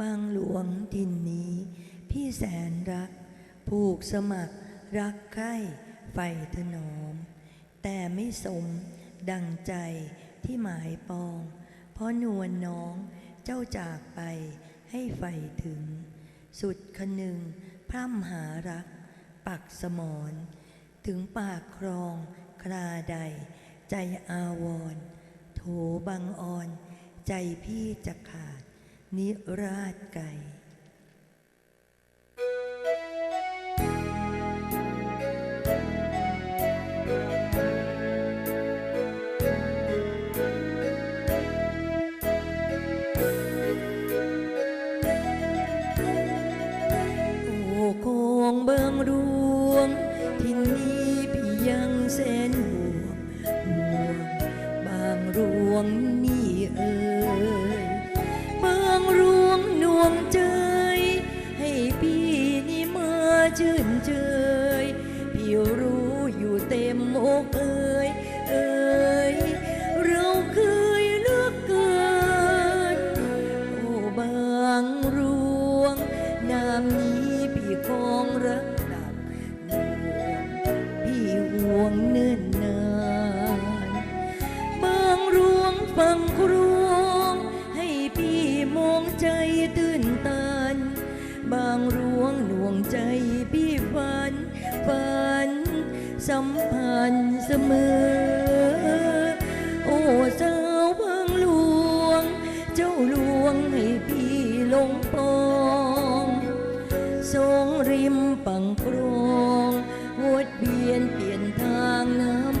บางหลวงทินนี้ พี่แสนรัก ผูกสมัครรักใคร่ไฟถนอม แต่ไม่สมดังใจที่หมายปอง เพราะนวลน้องเจ้าจากไปให้ไฟถึง สุดคนึงพร่ำหารัก ปักสมอนถึงปากครองคราใด ใจอาวร์โถบังอ่อน ใจพี่จะขาด นิราชไกโอ้คงเบิงรวงที่นี้พี่ยังแสนห่วงห่วงบางรวง เอ่ยเอ่ยเราเคยเลือกเกินโอ้บางรวงนามนี้พี่คองรักหนักหน่วงพี่ห่วงเนิ่นนานบางรวงฟังครวง ให้พี่มองใจตื่นตัน บางรวงหน่วงใจ สัมพันธ์เสมอ โอ้สาวบางหลวง เจ้าหลวงให้พี่ลงปองสองริมปังโปรองวดเบียนเปลี่ยนทางน้ำ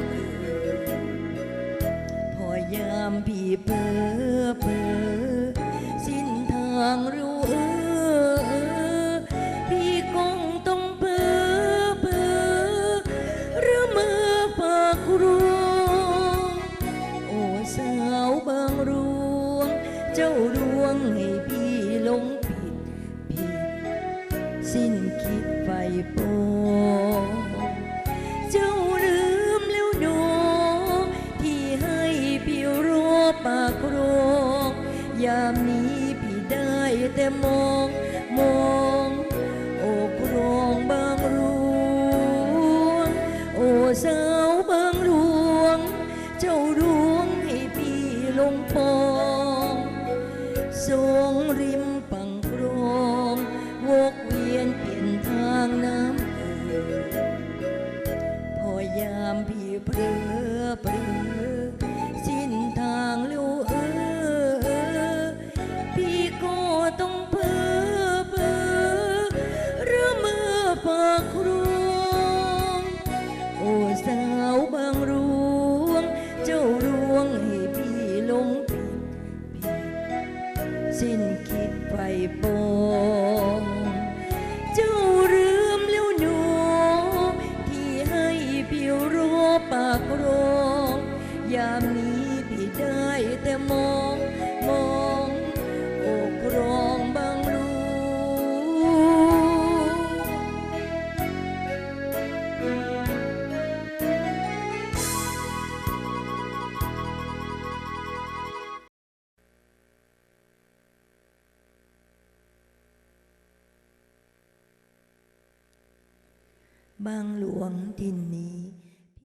รวงโอ้สาวบางรวง เจ้าดวงให้พี่หลงผิดผิด สิ้นคิดไฟโปเจ้าลืมแล้วโนที่ให้พี่รอปากโรงยามนี้พี่ได้แต่มองมอง อเพลอสิ้นทางแล้วเออเออ พี่ก็ต้องเพอเพอหรือเมื่อปากครวงโอ้สาวบางรวง เจ้าดวงให้พี่ลงผิดผิดสิ้นคิดไฟปองเจ้า ยามนี้พี่ได้แต่มองมองอกรองบางรูบางหลวงทินนี้